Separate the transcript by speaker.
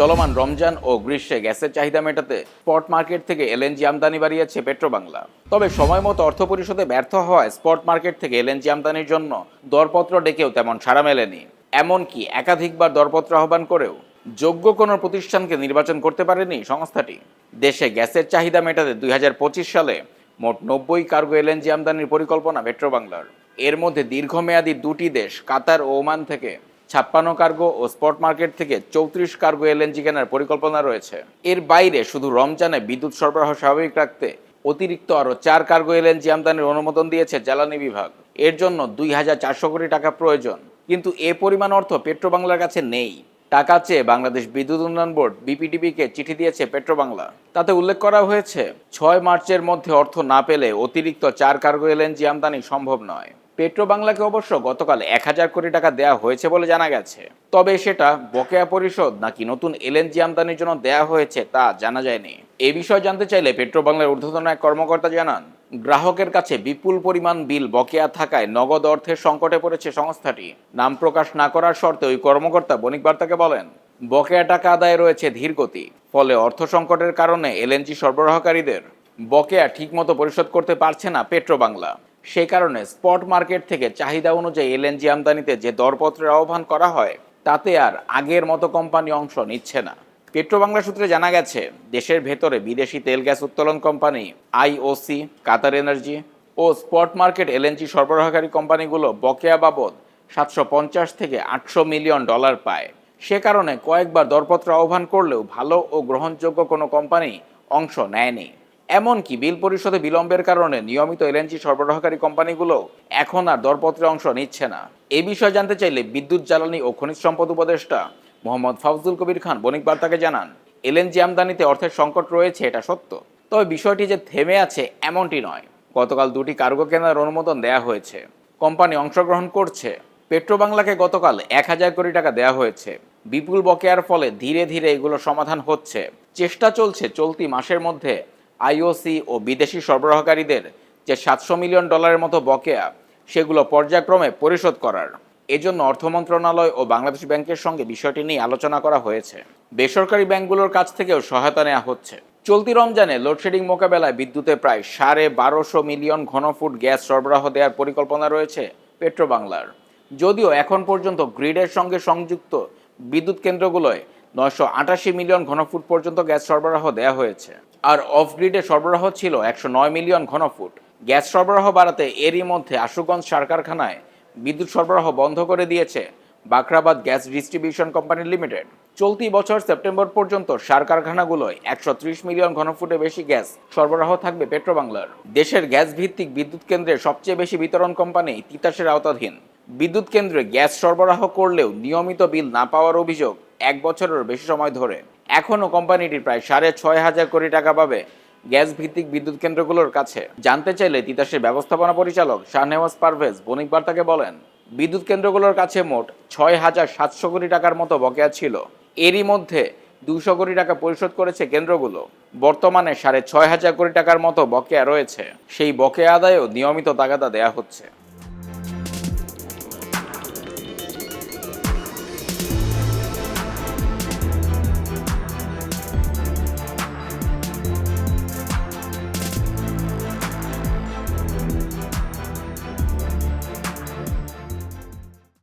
Speaker 1: চলমান রমজান ও গ্রীষ্মে গ্যাসের চাহিদা মেটাতে স্পট মার্কেট থেকে এলএনজি আমদানি বাড়িয়েছে পেট্রোবাংলা। তবে সময় মতো অর্থ পরিশোধে ব্যর্থ হওয়ায় স্পট মার্কেট থেকে এলএনজি আমদানির জন্য দরপত্র ডেকেও তেমন সাড়া মেলেনি। এমনকি একাধিকবার দরপত্র আহ্বান করেও যোগ্য কোনো প্রতিষ্ঠানকে নির্বাচন করতে পারেনি সংস্থাটি। দেশে গ্যাসের চাহিদা মেটাতে দুই হাজার পঁচিশ সালে মোট নব্বই কার্গো এলএনজি আমদানির পরিকল্পনা পেট্রোবাংলার। এর মধ্যে দীর্ঘমেয়াদী দুটি দেশ, কাতার ও ওমান থেকে ছাপ্পান্ন কার্গো ও স্পট মার্কেট থেকে চৌত্রিশ কার্গো এলএনজি কেনার পরিকল্পনা রয়েছে। এর বাইরে শুধু রমজানে বিদ্যুৎ সরবরাহ স্বাভাবিক রাখতে অতিরিক্ত আরও চার কার্গো এলএনজি আমদানির অনুমোদন দিয়েছে জ্বালানি বিভাগ। এর জন্য দুই হাজার চারশো কোটি টাকা প্রয়োজন। কিন্তু এ পরিমাণ অর্থ পেট্রোবাংলার কাছে নেই। টাকা চেয়ে বাংলাদেশ বিদ্যুৎ উন্নয়ন বোর্ড বিপিডিবিকে চিঠি দিয়েছে পেট্রোবাংলা। তাতে উল্লেখ করা হয়েছে, ছয় মার্চের মধ্যে অর্থ না পেলে অতিরিক্ত চার কার্গো এলএনজি আমদানি সম্ভব নয়। পেট্রোবাংলাকে অবশ্য গতকাল এক হাজার কোটি টাকা দেওয়া হয়েছে বলে জানা গেছে। তবে সেটা বকেয়া পরিশোধ নাকি নতুন এলএনজি আমদানির জন্য দেওয়া হয়েছে তা জানা যায়নি। এ বিষয়ে জানতে চাইলে পেট্রোবাংলার ঊর্ধ্বতন এক কর্মকর্তা জানান, গ্রাহকের কাছে বিপুল পরিমাণ বিল বকেয়া থাকায় নগদ অর্থের সংকটে পড়েছে সংস্থাটি। নাম প্রকাশ না করার শর্তে ওই কর্মকর্তা বণিক বার্তাকে বলেন, বকেয়া টাকা আদায়ে রয়েছে ধীর গতি, ফলে অর্থ সংকটের কারণে এলএনজি সরবরাহকারীদের বকেয়া ঠিকমতো পরিশোধ করতে পারছে না পেট্রোবাংলা। সে কারণে স্পট মার্কেট থেকে চাহিদা অনুযায়ী এলএনজি আমদানিতে যে দরপত্রের আহ্বান করা হয়, তাতে আর আগের মতো কোম্পানি অংশ নিচ্ছে না। পেট্রোবাংলা সূত্রে জানা গেছে, দেশের ভেতরে বিদেশি তেল গ্যাস উত্তোলন কোম্পানি আইওসি কাতার এনার্জি ও স্পট মার্কেট এলএনজি সরবরাহকারী কোম্পানিগুলো বকেয়া বাবদ সাতশো পঞ্চাশ থেকে আটশো মিলিয়ন ডলার পায়। সে কারণে কয়েকবার দরপত্র আহ্বান করলেও ভালো ও গ্রহণযোগ্য কোনো কোম্পানি অংশ নেয়নি। এমনকি বিল পরিশোধে বিলম্বের কারণে নিয়মিত এলএনজি সরবরাহকারী কোম্পানিগুলো এখন আর দরপত্রে অংশ নিচ্ছে না। এ বিষয়ে জানতে চাইলে বিদ্যুৎ, জ্বালানি ও খনিজ সম্পদ উপদেষ্টা মোহাম্মদ ফাফজুল কবির খান বণিক বার্তাকে জানান, এলএনজি আমদানিতে অর্থের সংকট রয়েছে, এটা সত্য। তবে বিষয়টি যে থেমে আছে, এমনটি নয়। গতকাল দুটি কার্গো কেনার অনুমোদন দেয়া হয়েছে। কোম্পানি অংশগ্রহণ করছে। পেট্রোবাংলাকে গতকাল এক হাজার কোটি টাকা দেওয়া হয়েছে। বিপুল বকেয়ার ফলে ধীরে ধীরে এগুলো সমাধান হচ্ছে। চেষ্টা চলছে চলতি মাসের মধ্যে আইওসি ও বিদেশি সরবরাহকারীদের যে সাতশো মিলিয়ন ডলারের মতো বকেয়া, সেগুলো পর্যায়ক্রমে পরিশোধ করার। এজন্য অর্থ মন্ত্রণালয় ও বাংলাদেশ ব্যাংকের সঙ্গে বিষয়টি নিয়ে আলোচনা করা হয়েছে। বেসরকারি ব্যাংকগুলোর কাছ থেকেও সহায়তা নেওয়া হচ্ছে। চলতি রমজানে লোডশেডিং মোকাবেলায় বিদ্যুতে প্রায় সাড়ে বারোশো মিলিয়ন ঘনফুট গ্যাস সরবরাহ দেওয়ার পরিকল্পনা রয়েছে পেট্রোবাংলার। যদিও এখন পর্যন্ত গ্রিডের সঙ্গে সংযুক্ত বিদ্যুৎ কেন্দ্রগুলোয় নয়শো আটাশি মিলিয়ন ঘনফুট পর্যন্ত গ্যাস সরবরাহ দেওয়া হয়েছে। আর অফ গ্রিডে সরবরাহ ছিল একশো নয় মিলিয়ন ঘনফুট। গ্যাস সরবরাহ বাড়াতে এরই মধ্যে আশুগঞ্জ সার কারখানায় বিদ্যুৎ সরবরাহ বন্ধ করে দিয়েছে Bakhrabad gas distribution company limited. চলতি বছর সেপ্টেম্বর পর্যন্ত সার কারখানাগুলোয় একশো ত্রিশ মিলিয়ন ঘনফুটে বেশি গ্যাস সরবরাহ থাকবে পেট্রোবাংলার। দেশের গ্যাস ভিত্তিক বিদ্যুৎ কেন্দ্রে সবচেয়ে বেশি বিতরণ কোম্পানি তিতাসের আওতাধীন। বিদ্যুৎ কেন্দ্রে গ্যাস সরবরাহ করলেও নিয়মিত বিল না পাওয়ার অভিযোগ এক বছরের বেশি সময় ধরে। এখনও কোম্পানিটি প্রায় সাড়ে ছয় হাজার কোটি টাকা পাবে গ্যাস ভিত্তিক বিদ্যুৎ কেন্দ্রগুলোর কাছে। জানতে চাইলে তিতাসের ব্যবস্থাপনা পরিচালক শাহনেওয়াজ পারভেজ বণিক বার্তাকে বলেন, বিদ্যুৎ কেন্দ্রগুলোর কাছে মোট ছয় হাজার সাতশো কোটি টাকার মতো বকেয়া ছিল। এরই মধ্যে দুশো কোটি টাকা পরিশোধ করেছে কেন্দ্রগুলো। বর্তমানে সাড়ে ছয় হাজার কোটি টাকার মতো বকেয়া রয়েছে। সেই বকেয়া আদায়েও নিয়মিত তাগাদা দেয়া হচ্ছে।